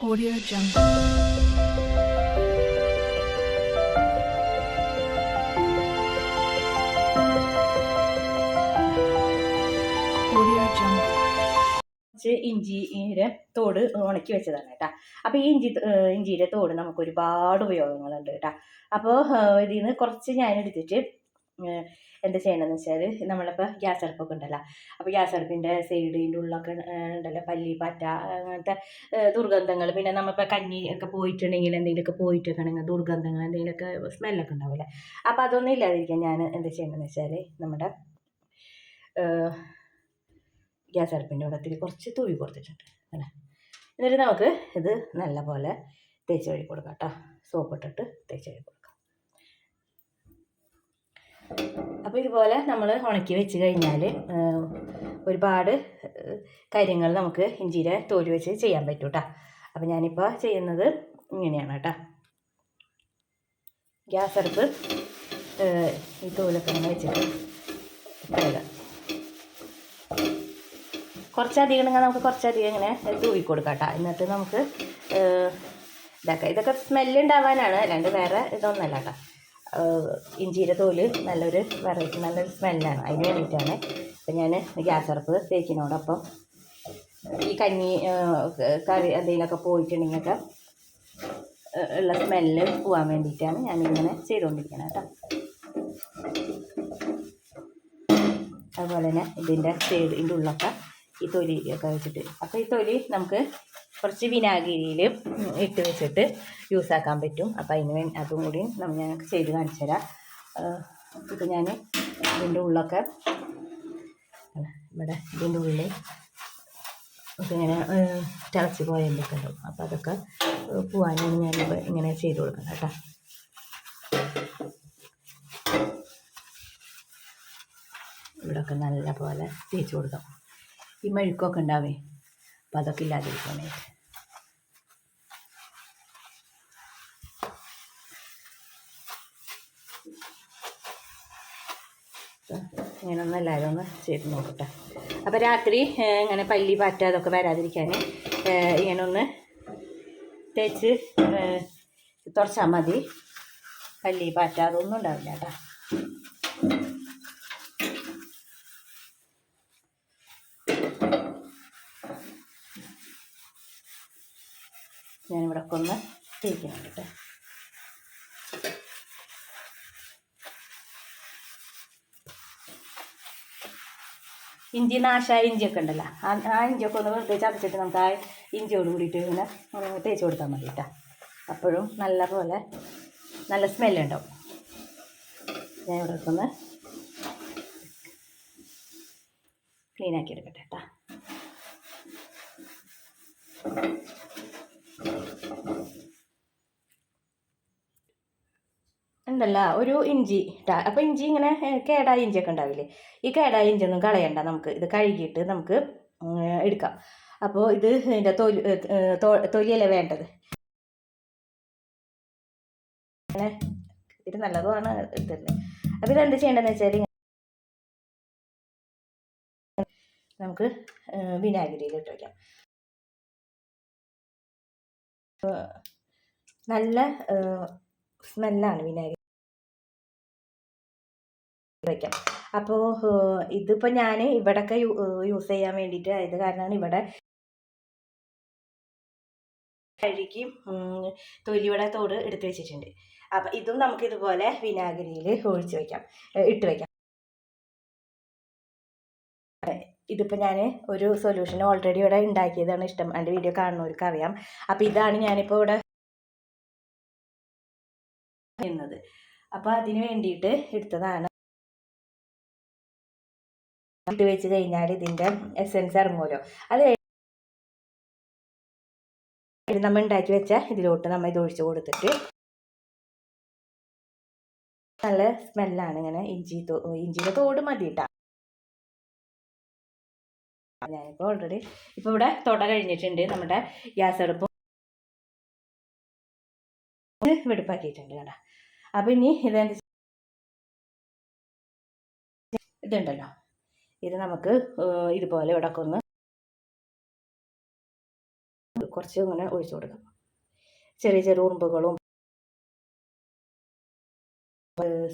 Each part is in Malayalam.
Audio Jungle. Audio തോട് ഉണക്കി വെച്ചതാണ് കേട്ടോ. അപ്പോൾ ഈ ഇഞ്ചി ഇഞ്ചിയുടെ തോട് നമുക്ക് ഒരുപാട് ഉപയോഗങ്ങളുണ്ട് കേട്ടോ. അപ്പോൾ ഇതിൽ നിന്ന് കുറച്ച് ഞാൻ എടുത്തിട്ട് എന്താ ചെയ്യണമെന്ന് വെച്ചാൽ നമ്മളിപ്പോൾ ഗ്യാസ് അടുപ്പൊക്കെ ഉണ്ടല്ലോ. അപ്പോൾ ഗ്യാസ് അടുപ്പിന്റെ സൈഡിന്റെ ഉള്ളൊക്കെ ഉണ്ടല്ലോ പല്ലി പാറ്റ അങ്ങനത്തെ ദുർഗന്ധങ്ങൾ പിന്നെ നമ്മളിപ്പോൾ കഞ്ഞി ഒക്കെ പോയിട്ടുണ്ടെങ്കിൽ എന്തെങ്കിലുമൊക്കെ പോയിട്ടൊക്കെ ആണെങ്കിൽ ദുർഗന്ധങ്ങൾ എന്തെങ്കിലുമൊക്കെ സ്മെല്ലൊക്കെ ഉണ്ടാവില്ലേ അപ്പോൾ അതൊന്നും ഇല്ലാതിരിക്കാൻ ഞാൻ എന്താ ചെയ്യണമെന്ന് വെച്ചാൽ നമ്മുടെ ഗ്യാസ് അടുപ്പിന്റെ അവിടെ കുറച്ച് തൂവി കൊടുത്തിട്ടുണ്ട് അല്ലേ? എന്നിട്ട് നമുക്ക് ഇത് നല്ല പോലെ തേച്ച് കഴുകി കൊടുക്കാം കേട്ടോ. സോപ്പ് ഇട്ടിട്ട് തേച്ച് കഴുകി കൊടുക്കാം. അപ്പോൾ ഇതുപോലെ നമ്മൾ ഉണക്കി വെച്ച് കഴിഞ്ഞാൽ ഒരുപാട് കാര്യങ്ങൾ നമുക്ക് ഇഞ്ചിയുടെ തോൽ വെച്ച് ചെയ്യാൻ പറ്റും കേട്ടോ അപ്പോൾ ഞാനിപ്പോൾ ചെയ്യുന്നത് ഇങ്ങനെയാണ് കേട്ടോ. ഗ്യാസ് അടുപ്പ് ഈ തോലൊക്കെ ഇങ്ങനെ വെച്ചിട്ട് കുറച്ചധികം ഉണ്ടെങ്കിൽ നമുക്ക് കുറച്ചധികം ഇങ്ങനെ തൂവി കൊടുക്കാം കേട്ടോ എന്നിട്ട് നമുക്ക് ഇതൊക്കെ ഇതാക്കാം ഇതൊക്കെ സ്മെല്ല് ഉണ്ടാവാനാണ്. അല്ലാണ്ട് വേറെ ഇതൊന്നല്ല കേട്ടോ. ഇഞ്ചിയുടെ തോൽ നല്ലൊരു വെറൈറ്റി നല്ലൊരു സ്മെല്ലാണ് അതിന് വേണ്ടിയിട്ടാണ്. അപ്പം ഞാൻ ഗ്യാസ് അടുപ്പ് തേക്കിനോടൊപ്പം ഈ കഞ്ഞി കറി എന്തെങ്കിലുമൊക്കെ പോയിട്ടുണ്ടെങ്കിലൊക്കെ ഉള്ള സ്മെല്ല് പോകാൻ വേണ്ടിയിട്ടാണ് ഞാനിങ്ങനെ ചെയ്തുകൊണ്ടിരിക്കുന്നത് കേട്ടോ. അതുപോലെ തന്നെ ഇതിന്റെ ഇതിന്റെ ഉള്ളൊക്കെ ഈ തൊലിയൊക്കെ വെച്ചിട്ട്. അപ്പോൾ ഈ തൊലി നമുക്ക് കുറച്ച് വിനാഗിരിയിൽ ഇട്ട് വെച്ചിട്ട് യൂസ് ആക്കാൻ പറ്റും. അപ്പോൾ അതിന് വേണ്ടി അതും കൂടി നമ്മൾ ഞങ്ങൾക്ക് ചെയ്ത് കാണിച്ചു തരാം. ഇപ്പം ഞാൻ ഇതിന്റെ ഉള്ളൊക്കെ ഇവിടെ ഇതിന്റെ ഉള്ളിൽ ഒക്കെ ഇങ്ങനെ തിളച്ച് പോയതിന്റെയൊക്കെ ഉണ്ടാവും അപ്പോൾ അതൊക്കെ ഏഹ്, ഞാൻ ഇങ്ങനെ ചെയ്ത് കൊടുക്കുന്നത് കേട്ടോ ഇവിടെയൊക്കെ നല്ല പോലെ തേച്ച് കൊടുക്കാം. ഈ മെഴുക്കൊക്കെ ഉണ്ടാവേ അപ്പം അതൊക്കെ ഇല്ലാതിരിക്കണേ ഇങ്ങനെ ഒന്ന് എല്ലാവരും ഒന്ന് ചെയ്ത് നോക്കട്ടെ. അപ്പോൾ രാത്രി ഇങ്ങനെ പല്ലി പാറ്റ അതൊക്കെ വരാതിരിക്കാൻ ഇങ്ങനെ ഒന്ന് തേച്ച് തുറച്ചാൽ മതി. പല്ലി പാറ്റ അതൊന്നും ഉണ്ടാവില്ല കേട്ടോ ഞാനിവിടെ ഒക്കെ തേക്കുന്നുണ്ട് കേട്ടോ ഇഞ്ചി നാശായ ഇഞ്ചിയൊക്കെ ഉണ്ടല്ലോ. ആ ആ ഇഞ്ചിയൊക്കെ ഒന്ന് വെറുതെ ചതച്ചിട്ട് നമുക്ക് ആ ഇഞ്ചിയോട് കൂടിയിട്ട് ഇങ്ങനെ തേച്ച് കൊടുത്താൽ മതി കേട്ടോ. അപ്പോഴും നല്ല പോലെ നല്ല സ്മെല്ലുണ്ടാവും ഞാൻ ഇവിടെ ഒന്ന് ക്ലീനാക്കി എടുക്കട്ടെ കേട്ടോ. ഉണ്ടല്ല ഒരു ഇഞ്ചി ഇട്ടാ അപ്പോൾ ഇഞ്ചി ഇങ്ങനെ കേടായ ഇഞ്ചിയൊക്കെ ഉണ്ടാവില്ലേ? ഈ കേടായ ഇഞ്ചിയൊന്നും കളയണ്ട നമുക്ക്. ഇത് കഴുകിയിട്ട് നമുക്ക് എടുക്കാം. അപ്പോൾ ഇത് ഇതിന്റെ തൊലി തൊലിയല്ലേ വേണ്ടത്? അങ്ങനെ ഇത് നല്ലതുമാണ് ഇതല്ലേ. അപ്പോൾ ഇതെന്ത് ചെയ്യേണ്ടതെന്ന് വെച്ചാൽ നമുക്ക് വിനാഗിരിയിൽ ഇട്ട് വയ്ക്കാം നല്ല സ്മെല്ലാണ് വിനാഗിരി. വയ്ക്കാം അപ്പോൾ ഇതിപ്പോൾ ഞാൻ ഇവിടെയൊക്കെ യൂസ് ചെയ്യാൻ വേണ്ടിയിട്ട് ആയത് കാരണമാണ് ഇവിടെ കഴുകി തൊലിയുടെ തോട് എടുത്ത് വെച്ചിട്ടുണ്ട്. അപ്പം ഇതും നമുക്ക് ഇതുപോലെ വിനാഗിരിയിൽ ഒഴിച്ച് വയ്ക്കാം ഇട്ട് വയ്ക്കാം ഇതിപ്പോൾ ഞാൻ ഒരു സൊല്യൂഷൻ ഓൾറെഡി ഇവിടെ ഉണ്ടാക്കിയതാണ് ഇഷ്ടം. എന്റെ വീഡിയോ കാണുന്നവർക്ക് അറിയാം അപ്പോൾ ഇതാണ് ഞാനിപ്പോൾ ഇവിടെ ചെയ്യുന്നത്. അപ്പോൾ അതിന് വേണ്ടിയിട്ട് എടുത്തതാണ്. ഇട്ട് വെച്ച് കഴിഞ്ഞാൽ ഇതിന്റെ എസെൻസ് ഇറങ്ങുമല്ലോ. അത് നമ്മൾ ഉണ്ടാക്കി വെച്ച ഇതിലോട്ട് നമ്മൾ ഇത് ഒഴിച്ചു കൊടുത്തിട്ട് നല്ല സ്മെല്ലാണ് ഇങ്ങനെ ഇഞ്ചി തോ ഇഞ്ചിയുടെ തോട് മതി കേട്ടോ ഞാനിപ്പോൾ ഓൾറെഡി ഇപ്പോൾ ഇവിടെ തൊട കഴിഞ്ഞിട്ടുണ്ട്. നമ്മുടെ ഗ്യാസ് അടുപ്പും വെടുപ്പാക്കിയിട്ടുണ്ട് കേട്ടോ അപ്പോൾ ഇനി ഇതെന്ത് ഇതുണ്ടല്ലോ. ഇത് നമുക്ക് ഇതുപോലെ ഇടക്കൊന്ന് കുറച്ച് ഇങ്ങനെ ഒഴിച്ചു കൊടുക്കാം. ചെറിയ ചെറിയ ഉറുമ്പുകളും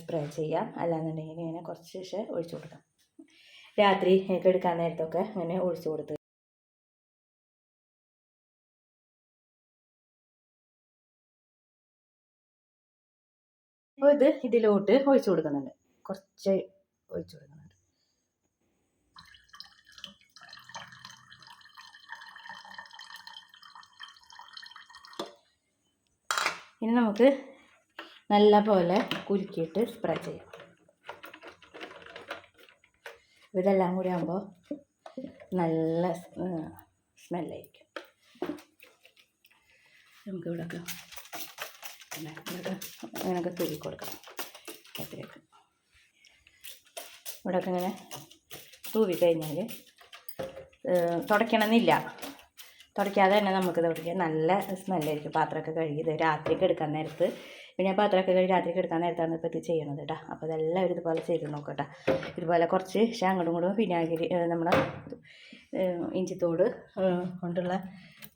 സ്പ്രേ ചെയ്യാം. അല്ലാന്നുണ്ടെങ്കിൽ ഇങ്ങനെ കുറച്ച് ശേഷം ഒഴിച്ചു കൊടുക്കാം. രാത്രി എടുക്കാൻ നേരത്തൊക്കെ ഇങ്ങനെ ഒഴിച്ചു കൊടുത്ത് ഇത് ഇതിലോട്ട് ഒഴിച്ചു കൊടുക്കുന്നുണ്ട്. കുറച്ച് ഒഴിച്ചു കൊടുക്കുന്നുണ്ട്. ഇനി നമുക്ക് നല്ല പോലെ കുലുക്കിയിട്ട് സ്പ്രേ ചെയ്യാം. ഇതെല്ലാം കൂടി ആകുമ്പോൾ നല്ല സ്മെല്ലായിരിക്കും നമുക്ക് ഇവിടെയൊക്കെ അങ്ങനെയൊക്കെ തൂക്കി കൊടുക്കണം. അതിലേക്ക് ഇവിടെയൊക്കെ ഇങ്ങനെ തൂവി കഴിഞ്ഞാൽ തുടയ്ക്കണമെന്നില്ല തുടയ്ക്കാതെ തന്നെ നമുക്ക് തുടയ്ക്കാം നല്ല സ്മെല്ലായിരിക്കും പാത്രമൊക്കെ കഴുകിയത്. രാത്രിക്ക് എടുക്കാൻ നേരത്ത്. പിന്നെ ഞാൻ പാത്രമൊക്കെ കഴുകി രാത്രിക്ക് എടുക്കാൻ നേരത്താണ് ഇപ്പോൾ ഇത് ചെയ്യണത് കേട്ടോ. അപ്പോൾ ഇതെല്ലാവരും ഇതുപോലെ ചെയ്ത് നോക്കട്ടെ ഇതുപോലെ കുറച്ച് പക്ഷേ അങ്ങോട്ടും ഇങ്ങോട്ടും വിനാഗിരി നമ്മുടെ ഇഞ്ചിത്തോട് കൊണ്ടുള്ള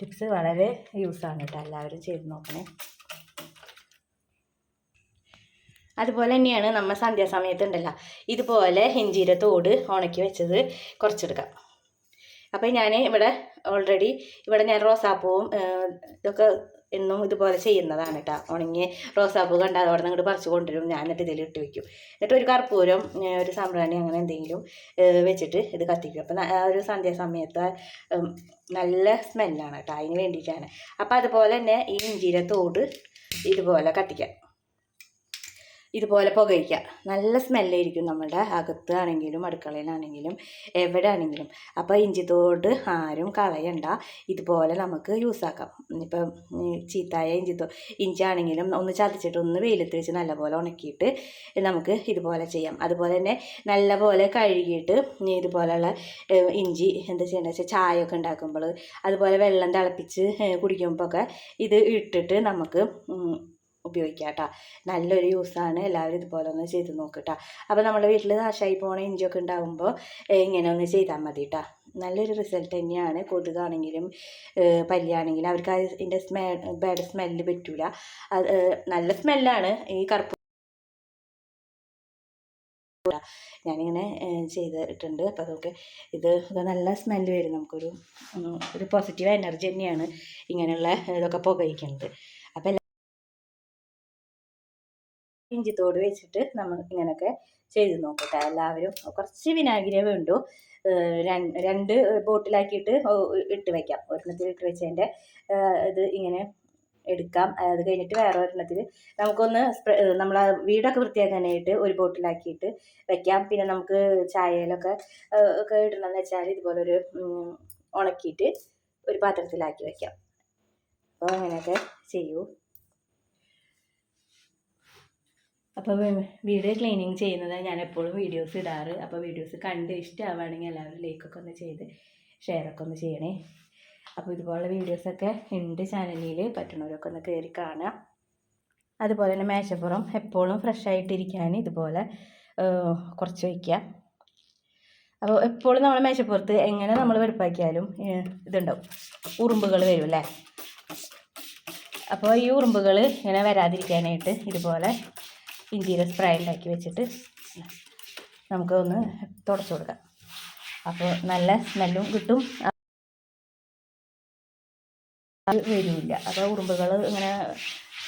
ടിപ്സ് വളരെ യൂസാണ് കേട്ടോ. എല്ലാവരും ചെയ്ത് നോക്കണേ. അതുപോലെ തന്നെയാണ് നമ്മൾ സന്ധ്യാസമയത്ത് ഉണ്ടല്ലോ ഇതുപോലെ ഇഞ്ചീരത്തോട് തോട് ഉണക്കി വെച്ചത് കുറച്ചെടുക്കാം. അപ്പോൾ ഞാൻ ഇവിടെ ഓൾറെഡി ഇവിടെ ഞാൻ റോസാപ്പൂവും ഇതൊക്കെ എന്നും ഇതുപോലെ ചെയ്യുന്നതാണ് കേട്ടോ ഉണങ്ങി റോസാപ്പൂ കണ്ടാൽ അവിടെ നിന്ന് പറിച്ച് കൊണ്ടുവരും. ഞാൻ എന്നിട്ട് ഇതിൽ ഇട്ട് വെക്കും. എന്നിട്ട് ഒരു കർപ്പൂരം ഒരു സാമ്പ്രാണി അങ്ങനെ എന്തെങ്കിലും വെച്ചിട്ട് ഇത് കത്തിക്കും. അപ്പം ഒരു ഒരു സന്ധ്യാസമയത്ത് നല്ല സ്മെല്ലാണ് കേട്ടോ അതിന് വേണ്ടിയിട്ടാണ്. അപ്പോൾ അതുപോലെ തന്നെ ഈ ഇഞ്ചിയിലെ തോട് ഇതുപോലെ കത്തിക്കാം. ഇതുപോലെ പുകയ്ക്കുക. നല്ല സ്മെല്ലായിരിക്കും നമ്മുടെ അകത്ത് ആണെങ്കിലും അടുക്കളയിലാണെങ്കിലും എവിടെ ആണെങ്കിലും അപ്പോൾ ഇഞ്ചിത്തോട് ആരും കളയണ്ട. ഇതുപോലെ നമുക്ക് യൂസാക്കാം ഇപ്പം ചീത്തായ ഇഞ്ചിത്തോ ഇഞ്ചി ആണെങ്കിലും ഒന്ന് ചതച്ചിട്ട് ഒന്ന് വെയിലത്ത് വെച്ച് നല്ലപോലെ ഉണക്കിയിട്ട് നമുക്ക് ഇതുപോലെ ചെയ്യാം. അതുപോലെ തന്നെ നല്ലപോലെ കഴുകിയിട്ട് ഇതുപോലെയുള്ള ഇഞ്ചി എന്താ ചെയ്യേണ്ടത് വെച്ചാൽ ചായ ഒക്കെ ഉണ്ടാക്കുമ്പോൾ അതുപോലെ വെള്ളം തിളപ്പിച്ച് കുടിക്കുമ്പോൾ ഒക്കെ ഇത് ഇട്ടിട്ട് നമുക്ക് ഉപയോഗിക്കാം കേട്ടോ നല്ലൊരു യൂസാണ് എല്ലാവരും ഇതുപോലെ ഒന്ന് ചെയ്ത് നോക്കുക അപ്പോൾ നമ്മുടെ വീട്ടിൽ നാശമായി പോണ ഇഞ്ചിയൊക്കെ ഉണ്ടാകുമ്പോൾ ഇങ്ങനെ ഒന്ന് ചെയ്താൽ മതി കേട്ടോ നല്ലൊരു റിസൾട്ട് തന്നെയാണ്. കൊതുകാണെങ്കിലും പല്ലിയാണെങ്കിലും അവർക്ക് അതിന്റെ സ്മെ ബാഡ് സ്മെല്ല് പറ്റൂല. അത് നല്ല സ്മെല്ലാണ് ഈ കറുപ്പ് ഞാനിങ്ങനെ ചെയ്തിട്ടുണ്ട്. അപ്പോൾ അതൊക്കെ ഇത് നല്ല സ്മെല്ല് വരും. നമുക്കൊരു ഒരു പോസിറ്റീവ് എനർജി തന്നെയാണ് ഇങ്ങനെയുള്ള ഇതൊക്കെ പുകയിക്കുന്നത്. ഇഞ്ചിത്തോട് വെച്ചിട്ട് നമ്മൾ ഇങ്ങനെയൊക്കെ ചെയ്ത് നോക്കട്ടെ. എല്ലാവരും കുറച്ച് വിനാഗിരി വേണ്ടു. രണ്ട് ബോട്ടിലാക്കിയിട്ട് ഇട്ട് വയ്ക്കാം ഒരെണ്ണത്തിൽ ഇട്ട് വെച്ചതിന്റെ ഇത് ഇങ്ങനെ എടുക്കാം. അത് കഴിഞ്ഞിട്ട് വേറെ ഒരെണ്ണത്തിൽ നമുക്കൊന്ന് നമ്മൾ വീടൊക്കെ വൃത്തിയാക്കാനായിട്ട് ഒരു ബോട്ടിലാക്കിയിട്ട് വെക്കാം. പിന്നെ നമുക്ക് ചായയിലൊക്കെ ഒക്കെ ഇടണമെന്ന് വെച്ചാൽ ഇതുപോലെ ഒരു ഉണക്കിയിട്ട് ഒരു പാത്രത്തിലാക്കി വെക്കാം. അപ്പോൾ അങ്ങനെയൊക്കെ ചെയ്യൂ. അപ്പോൾ വീട് ക്ലീനിങ് ചെയ്യുന്നത് ഞാൻ എപ്പോഴും വീഡിയോസ് ഇടാറ്. അപ്പോൾ വീഡിയോസ് കണ്ട് ഇഷ്ടമാവുകയാണെങ്കിൽ എല്ലാവരും ലൈക്കൊക്കെ ഒന്ന് ചെയ്ത് ഷെയറൊക്കെ ഒന്ന് ചെയ്യണേ. അപ്പോൾ ഇതുപോലുള്ള വീഡിയോസൊക്കെ ഉണ്ട് ചാനലിൽ പറ്റുന്നവരൊക്കെ ഒന്ന് കയറി കാണുക അതുപോലെ തന്നെ മേശപ്പുറം എപ്പോഴും ഫ്രഷ് ആയിട്ടിരിക്കാൻ ഇതുപോലെ കുറച്ച് വയ്ക്കുക അപ്പോൾ എപ്പോഴും നമ്മൾ മേശപ്പുറത്ത് എങ്ങനെ നമ്മൾ വെടുപ്പാക്കിയാലും ഇതുണ്ടാവും. ഉറുമ്പുകൾ വരും അല്ലേ? അപ്പോൾ ഈ ഉറുമ്പുകൾ ഇങ്ങനെ വരാതിരിക്കാനായിട്ട് ഇതുപോലെ ഇഞ്ചിയുടെ സ്പ്രേ ഉണ്ടാക്കി വെച്ചിട്ട് നമുക്ക് ഒന്ന് തുടച്ചു കൊടുക്കാം. അപ്പോൾ നല്ല സ്മെല്ലും കിട്ടും. വരില്ല. അപ്പോൾ ഉറുമ്പുകൾ ഇങ്ങനെ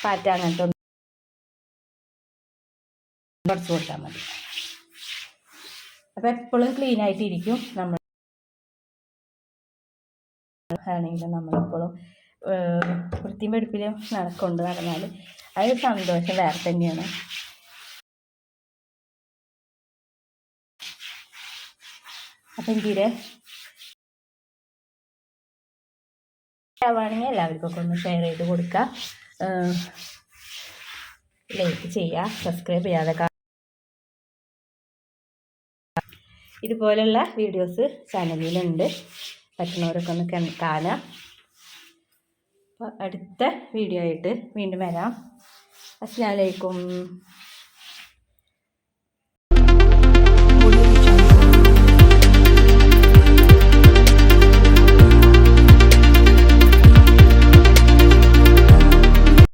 പാറ്റ അങ്ങനത്തെ ഒന്ന് തുടച്ചു കൊടുത്താൽ മതി. അപ്പോൾ എപ്പോഴും ക്ലീൻ ആയിട്ടിരിക്കും നമ്മൾ. ആണെങ്കിലും നമ്മളെപ്പോഴും വൃത്തിയും വെടുപ്പിലും നടക്കൊണ്ട് നടന്നാൽ അത് സന്തോഷം വേറെ തന്നെയാണ്. അപ്പം ആവാണെങ്കിൽ എല്ലാവർക്കും ഒക്കെ ഒന്ന് ഷെയർ ചെയ്ത് കൊടുക്കുക. ലൈക്ക് ചെയ്യുക സബ്സ്ക്രൈബ് ചെയ്യാതെ ഇതുപോലുള്ള വീഡിയോസ് ചാനലിലുണ്ട്. പറ്റുന്നവരൊക്കെ ഒന്ന് കാണുക. അടുത്ത വീഡിയോ ആയിട്ട് വീണ്ടും വരാം. അസ്സാം വലൈക്കും